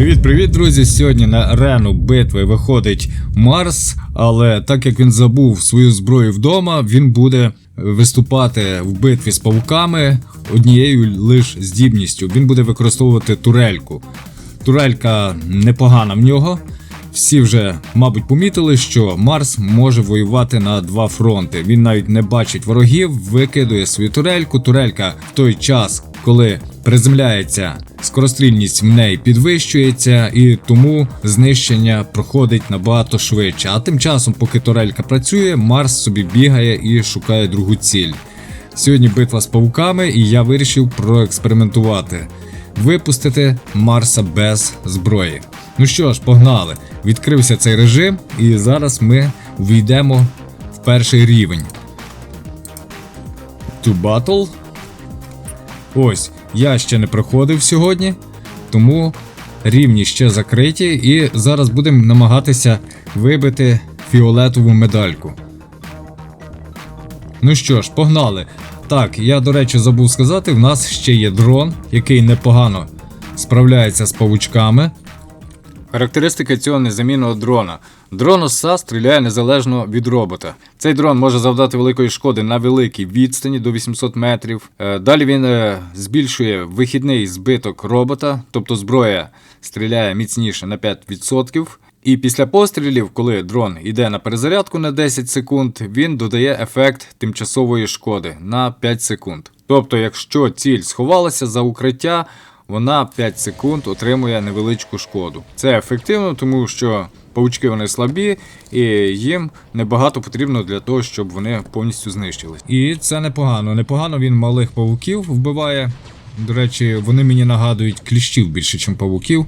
Привіт-привіт, друзі! Сьогодні на арену битви виходить Марс, але так як він забув свою зброю вдома, він буде виступати в битві з павуками однією лише здібністю. Він буде використовувати турельку. Турелька непогана в нього. Всі вже, мабуть, помітили, що Марс може воювати на два фронти. Він навіть не бачить ворогів, викидує свою турельку. Турелька в той час, коли приземляється, скорострільність в неї підвищується, і тому знищення проходить набагато швидше. А тим часом, поки турелька працює, Марс собі бігає і шукає другу ціль. Сьогодні битва з павуками, і я вирішив проекспериментувати. Випустити Марса без зброї. Ну що ж, погнали. Відкрився цей режим, і зараз ми увійдемо в перший рівень. To battle. Ось, я ще не проходив сьогодні, тому рівні ще закриті, і зараз будемо намагатися вибити фіолетову медальку. Ну що ж, погнали. Так, я, до речі, забув сказати, в нас ще є дрон, який непогано справляється з павучками. Характеристики цього незамінного дрона. Дрон ОСА стріляє незалежно від робота. Цей дрон може завдати великої шкоди на великій відстані до 800 метрів. Е, Далі він е, збільшує вихідний збиток робота, тобто зброя стріляє міцніше на 5%. І після пострілів, коли дрон йде на перезарядку на 10 секунд, він додає ефект тимчасової шкоди на 5 секунд. Тобто, якщо ціль сховалася за укриття, вона 5 секунд отримує невеличку шкоду. Це ефективно, тому що паучки вони слабі, і їм небагато потрібно для того, щоб вони повністю знищились. І це непогано. Непогано він малих павуків вбиває. До речі, вони мені нагадують кліщів більше, ніж павуків.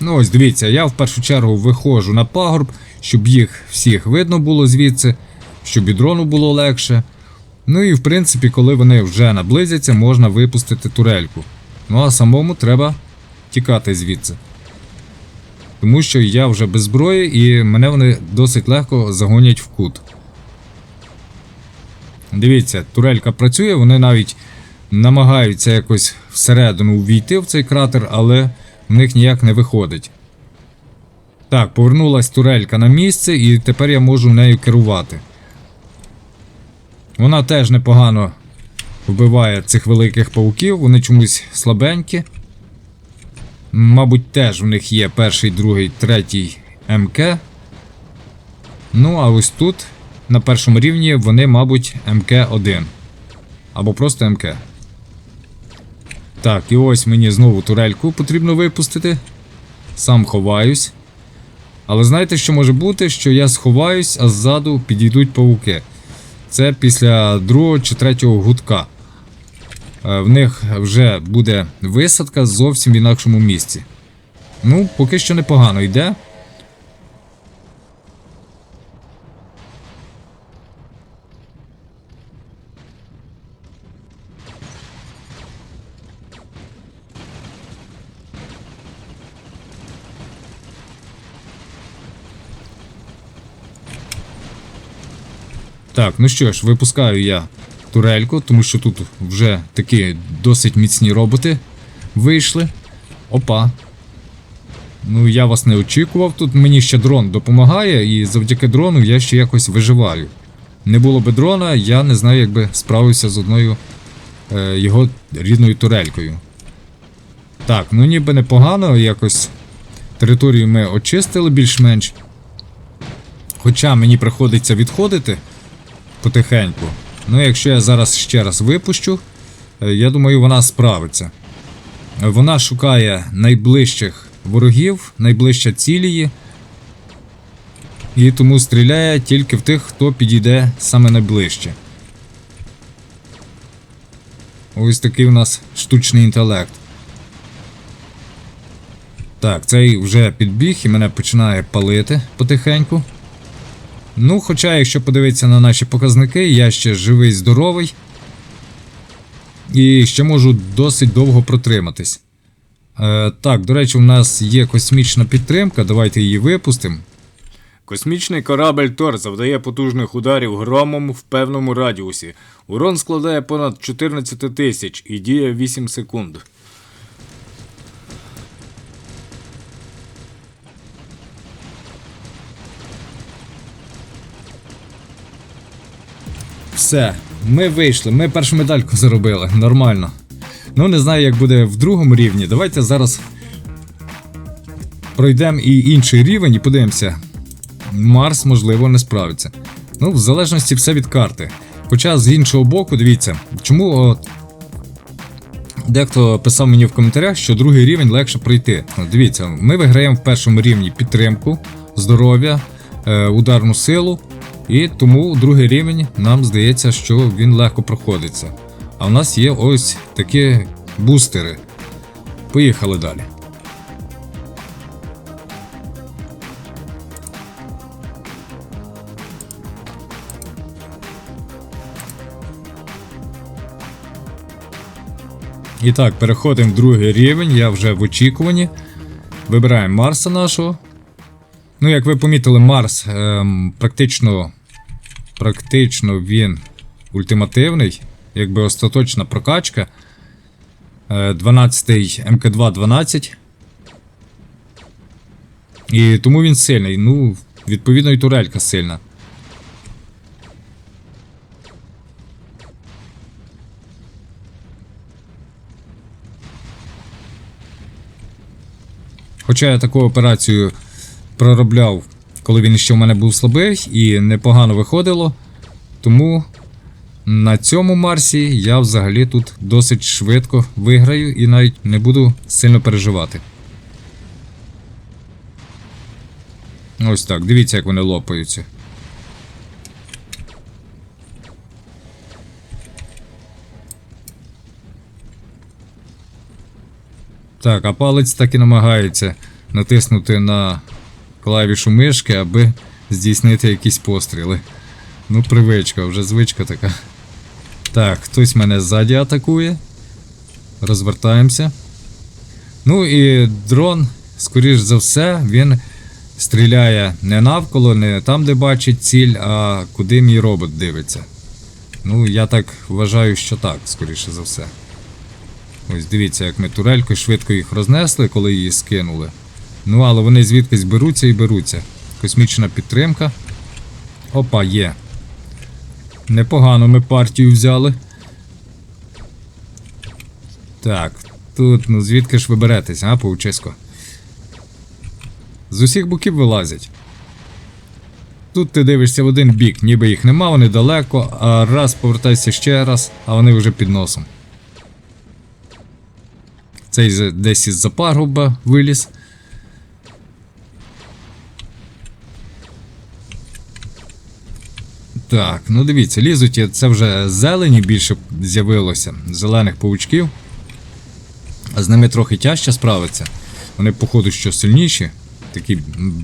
Ну ось дивіться, я в першу чергу виходжу на пагорб, щоб їх всіх видно було звідси, щоб і дрону було легше. Ну і в принципі, коли вони вже наблизяться, можна випустити турельку. Ну а самому треба тікати звідси. Тому що я вже без зброї і мене вони досить легко загонять в кут. Дивіться, турелька працює, вони навіть намагаються якось всередину увійти в цей кратер, але в них ніяк не виходить. Так, повернулась турелька на місце, і тепер я можу нею керувати. Вона теж непогано вбиває цих великих пауків, вони чомусь слабенькі. Мабуть, теж в них є перший, другий, третій МК. Ну, а ось тут, на першому рівні, вони, мабуть, МК-1. Або просто МК. Так, і ось мені знову турельку потрібно випустити. Сам ховаюсь. Але знаєте, що може бути? Що я сховаюсь, а ззаду підійдуть павуки. Це після другого чи третього гудка. Е, В них вже буде висадка зовсім в інакшому місці. Ну, поки що непогано йде. Так, ну що ж, випускаю я турельку, тому що тут вже такі досить міцні роботи вийшли. Опа. Ну, я вас не очікував. Тут мені ще дрон допомагає, і завдяки дрону я ще якось виживаю. Не було би дрона, я не знаю, як би справився з одною е, його рідною турелькою. Так, ну ніби непогано, якось територію ми очистили більш-менш. Хоча мені приходиться відходити потихеньку. Ну, якщо я зараз ще раз випущу, е, я думаю, вона справиться. Вона шукає найближчих ворогів, найближча цілії. І тому стріляє тільки в тих, хто підійде саме найближче. Ось такий у нас штучний інтелект. Так, цей вже підбіг і мене починає палити потихеньку. Ну, хоча, якщо подивитися на наші показники, я ще живий, здоровий. І ще можу досить довго протриматись. Е, так, до речі, у нас є космічна підтримка, давайте її випустимо. Космічний корабль Тор завдає потужних ударів громом в певному радіусі. Урон складає понад 14 тисяч і діє 8 секунд. Все, ми вийшли, ми першу медальку заробили, нормально. Ну, не знаю, як буде в другому рівні. Давайте зараз пройдемо і інший рівень і подивимося. Марс, можливо, не справиться. Ну, в залежності все від карти. Хоча з іншого боку, дивіться, чому от, дехто писав мені в коментарях, що другий рівень легше пройти. Ну, дивіться, ми виграємо в першому рівні підтримку, здоров'я, е, ударну силу. І тому другий рівень нам здається, що він легко проходиться. А в нас є ось такі бустери. Поїхали далі. І так, переходимо в другий рівень, я вже в очікуванні. Вибираємо Марса нашого. Ну, як ви помітили, Марс ем, практично, практично він ультимативний, якби остаточна прокачка. Е, 12 МК2 12. І тому він сильний. Ну, відповідно, і турелька сильна. Хоча я таку операцію проробляв, коли він ще в мене був слабий і непогано виходило. Тому на цьому Марсі я взагалі тут досить швидко виграю і навіть не буду сильно переживати. Ось так, дивіться, як вони лопаються. Так, а палець так і намагається натиснути на клавішу мишки, аби здійснити якісь постріли. Ну, привичка, вже звичка така. Так, хтось мене ззаді атакує. Розвертаємося. Ну і дрон, скоріш за все, він стріляє не навколо, не там, де бачить ціль, а куди мій робот дивиться. Ну, я так вважаю, що так, скоріше за все. Ось дивіться, як ми турелькою швидко їх рознесли, коли її скинули. Ну, але вони звідкись беруться і беруться. Космічна підтримка. Опа, є. Непогано ми партію взяли. Так, тут, ну звідки ж ви беретесь, а, паучисько? З усіх боків вилазять. Тут ти дивишся в один бік, ніби їх нема, вони далеко, а раз повертайся ще раз, а вони вже під носом. Цей десь із за пагорба виліз. Так, ну дивіться, лізуть, це вже зелені більше з'явилося, зелених паучків. А з ними трохи тяжче справитися. Вони, походу, що сильніші, такі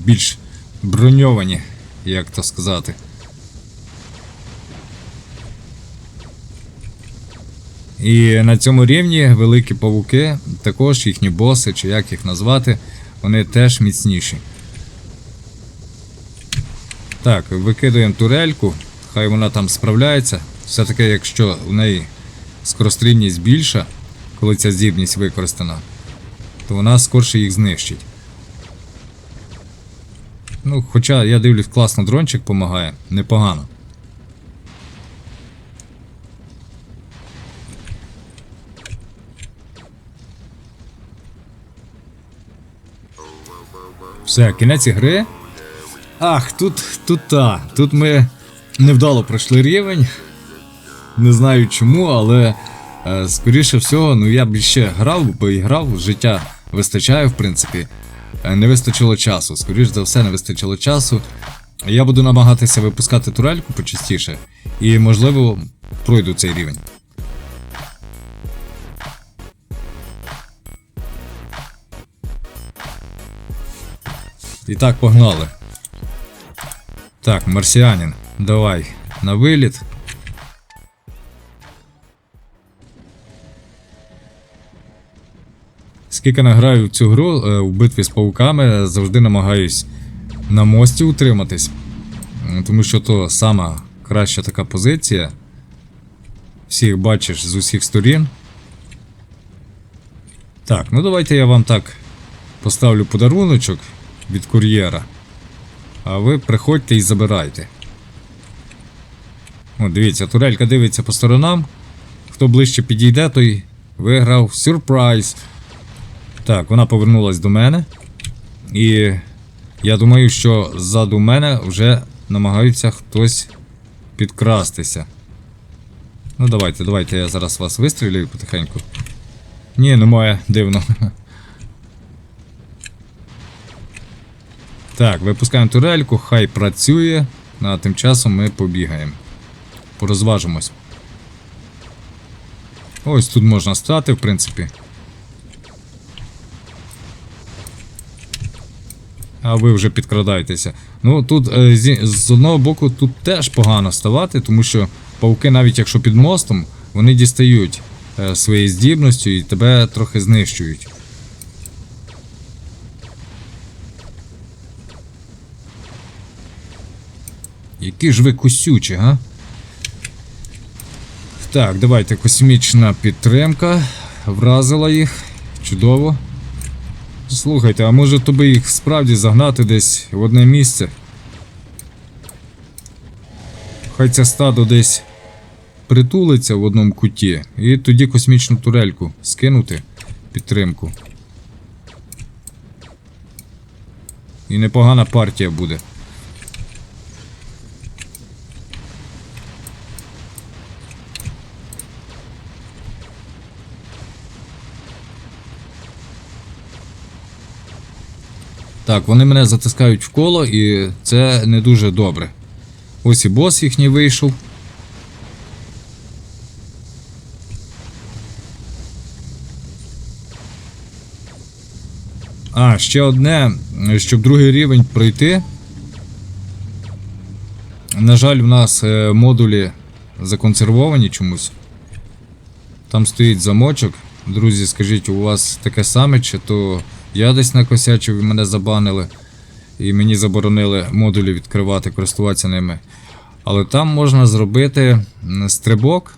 більш броньовані, як то сказати. І на цьому рівні великі павуки, також їхні боси, чи як їх назвати, вони теж міцніші. Так, викидаємо турельку, хай вона там справляється. Все-таки, якщо у неї скорострільність більша, коли ця здібність використана, то вона скорше їх знищить. Ну, хоча я дивлюсь, класно дрончик допомагає, непогано. Все, кінець ігри. Ах, тут, тут та. Тут ми невдало пройшли рівень. Не знаю чому, але е, скоріше всього, ну я б ще грав, бо і грав, життя вистачає, в принципі. Е, не вистачило часу. Скоріше за все, не вистачило часу. Я буду намагатися випускати турельку почастіше. І, можливо, пройду цей рівень. І так, погнали. Так, марсіанин, давай на виліт. Скільки не граю в цю гру е, в битві з пауками, завжди намагаюсь на мості утриматись. Тому що то сама краща така позиція. Всіх бачиш з усіх сторін. Так, ну давайте я вам так поставлю подаруночок від кур'єра. А ви приходьте і забирайте. О, дивіться, турелька дивиться по сторонам. Хто ближче підійде, той виграв сюрприз. Так, вона повернулась до мене. І я думаю, що ззаду мене вже намагаються хтось підкрастися. Ну давайте, давайте я зараз вас вистрілюю потихеньку. Ні, немає, дивно. Так, випускаємо турельку, хай працює, а тим часом ми побігаємо. Порозважимось. Ось тут можна стати, в принципі. А ви вже підкрадаєтеся. Ну тут е, з одного боку тут теж погано ставати, тому що пауки, навіть якщо під мостом, вони дістають е, своєю здібністю і тебе трохи знищують. Які ж ви кусючі, га? Так, давайте космічна підтримка. Вразила їх. Чудово. Слухайте, а може тобі їх справді загнати десь в одне місце? Хай це стадо десь притулиться в одному куті, і тоді космічну турельку скинути підтримку. І непогана партія буде. Так, вони мене затискають в коло, і це не дуже добре. Ось і бос їхній вийшов. А, ще одне, щоб другий рівень пройти. На жаль, в нас е, модулі законсервовані чомусь. Там стоїть замочок. Друзі, скажіть, у вас таке саме, чи то я десь накосячив і мене забанили, і мені заборонили модулі відкривати, користуватися ними. Але там можна зробити стрибок,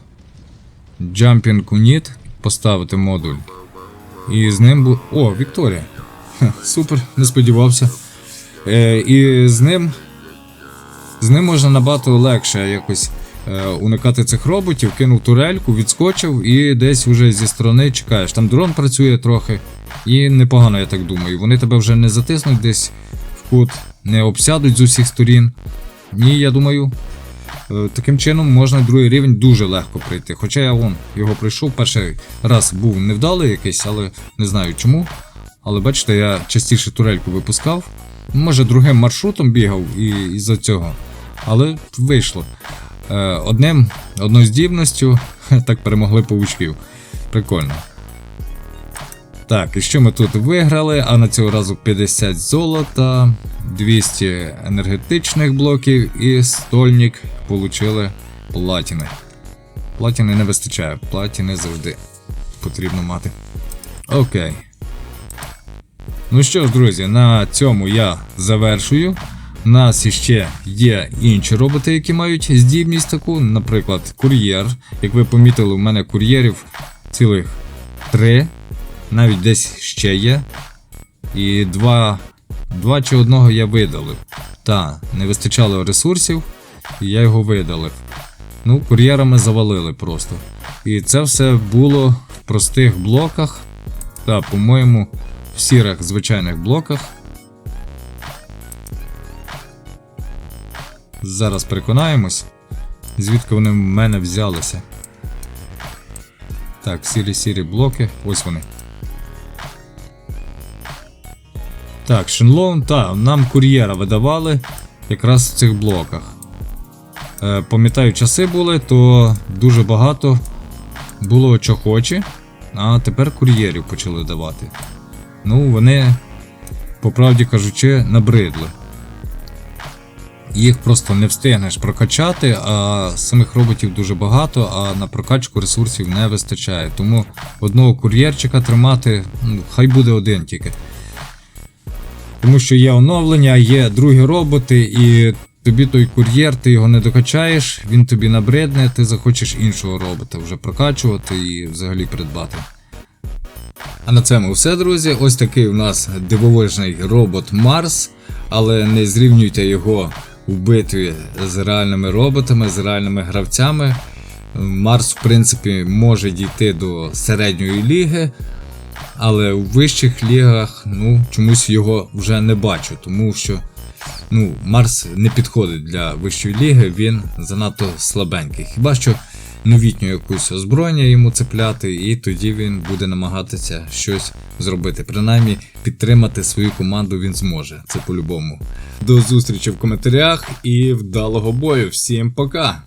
Jumping Unit, поставити модуль. І з ним бу... О, Вікторія. Хе, супер, не сподівався. Е, і з ним. З ним можна набагато легше якось е, уникати цих роботів, кинув турельку, відскочив і десь уже зі сторони чекаєш. Там дрон працює трохи, і непогано, я так думаю. Вони тебе вже не затиснуть десь в кут, не обсядуть з усіх сторін. Ні, я думаю. е, Таким чином можна другий рівень дуже легко пройти. Хоча я вон його пройшов, перший раз був невдалий якийсь, але не знаю чому. Але бачите, я частіше турельку випускав. Може, другим маршрутом бігав і із-за цього. Але вийшло. Е, Одним, одноздібністю так перемогли павучків. Прикольно. Так, і що ми тут виграли? А на цього разу 50 золота, 200 енергетичних блоків і стольник получили платіни. Платіни не вистачає, платіни завжди потрібно мати. Окей. Ну що ж, друзі, на цьому я завершую. У нас іще є інші роботи, які мають здібність таку, наприклад, кур'єр. Як ви помітили, у мене кур'єрів цілих три, навіть десь ще є. І два, два чи одного я видалив. Та, не вистачало ресурсів, і я його видалив. Ну, кур'єрами завалили просто. І це все було в простих блоках. Та, по-моєму, в сірих звичайних блоках. Зараз переконаємось, звідки вони в мене взялися. Так, сірі-сірі блоки, ось вони. Так, Шинлоун, та, нам кур'єра видавали якраз в цих блоках. Е, пам'ятаю, часи були, то дуже багато було чохочі, а тепер кур'єрів почали давати. Ну, вони, по правді кажучи, набридли. Їх просто не встигнеш прокачати, а самих роботів дуже багато, а на прокачку ресурсів не вистачає. Тому одного кур'єрчика тримати, ну, хай буде один тільки. Тому що є оновлення, є другі роботи, і тобі той кур'єр, ти його не докачаєш, він тобі набридне, ти захочеш іншого робота вже прокачувати і взагалі придбати. А на цьому все, друзі. Ось такий у нас дивовижний робот Марс, але не зрівнюйте його у битві з реальними роботами, з реальними гравцями. Марс, в принципі, може дійти до середньої ліги, але у вищих лігах ну, чомусь його вже не бачу, тому що ну, Марс не підходить для вищої ліги, він занадто слабенький. Хіба що новітню якусь озброєння йому цепляти, і тоді він буде намагатися щось зробити. Принаймні підтримати свою команду він зможе. Це по-любому. До зустрічі в коментарях і вдалого бою. Всім пока!